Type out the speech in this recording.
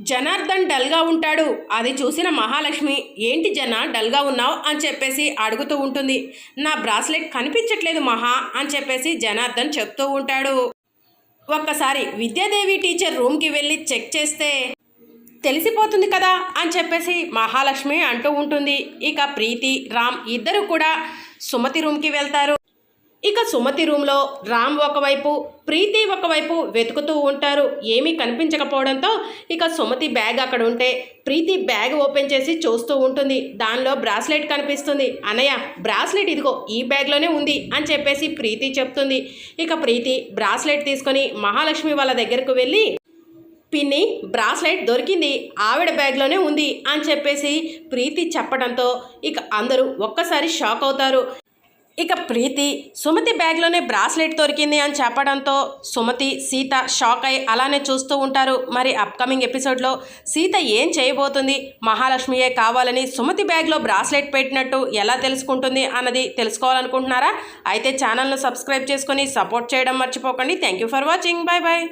జనార్దన్ డల్గా ఉంటాడు. అది చూసిన మహాలక్ష్మి ఏంటి జన డల్గా ఉన్నావు? అని చెప్పేసి అడుగుతూ ఉంటుంది. నా బ్రాస్లెట్ కనిపించట్లేదు మహా అని చెప్పేసి జనార్దన్ చెప్తూ ఉంటాడు. ఒక్కసారి విద్యాదేవి టీచర్ రూమ్కి వెళ్ళి చెక్ చేస్తే తెలిసిపోతుంది కదా అని చెప్పేసి మహాలక్ష్మి అంటూ ఉంటుంది. ఇక ప్రీతి రామ్ ఇద్దరు కూడా సుమతి రూమ్కి వెళ్తారు. ఇక సుమతి రూమ్లో రామ్ ఒకవైపు ప్రీతి ఒకవైపు వెతుకుతూ ఉంటారు. ఏమీ కనిపించకపోవడంతో ఇక సుమతి బ్యాగ్ అక్కడ ఉంటే ప్రీతి బ్యాగ్ ఓపెన్ చేసి చూస్తూ ఉంటుంది. దానిలో బ్రాస్లెట్ కనిపిస్తుంది. అనయ్య బ్రాస్లెట్ ఇదిగో ఈ బ్యాగ్లోనే ఉంది అని చెప్పేసి ప్రీతి చెప్తుంది. ఇక ప్రీతి బ్రాస్లెట్ తీసుకొని మహాలక్ష్మి వాళ్ళ దగ్గరకు వెళ్ళి పిన్ని బ్రాస్లెట్ దొరికింది. ఆవిడ బ్యాగ్లోనే ఉంది అని చెప్పేసి ప్రీతి చెప్పడంతో ఇక అందరూ ఒక్కసారి షాక్ అవుతారు. ఇక ప్రీతి సుమతి బ్యాగ్లోనే బ్రాస్లెట్ దొరికింది అని చెప్పడంతో సుమతి సీత షాక్ అయి అలానే చూస్తూ ఉంటారు. మరి అప్కమింగ్ ఎపిసోడ్లో సీత ఏం చేయబోతుంది? మహాలక్ష్మియే కావాలని సుమతి బ్యాగ్లో బ్రాస్లెట్ పెట్టినట్టు ఎలా తెలుసుకుంటుంది అన్నది తెలుసుకోవాలనుకుంటున్నారా? అయితే ఛానల్ను సబ్స్క్రైబ్ చేసుకొని సపోర్ట్ చేయడం మర్చిపోకండి. Thank you for watching. Bye bye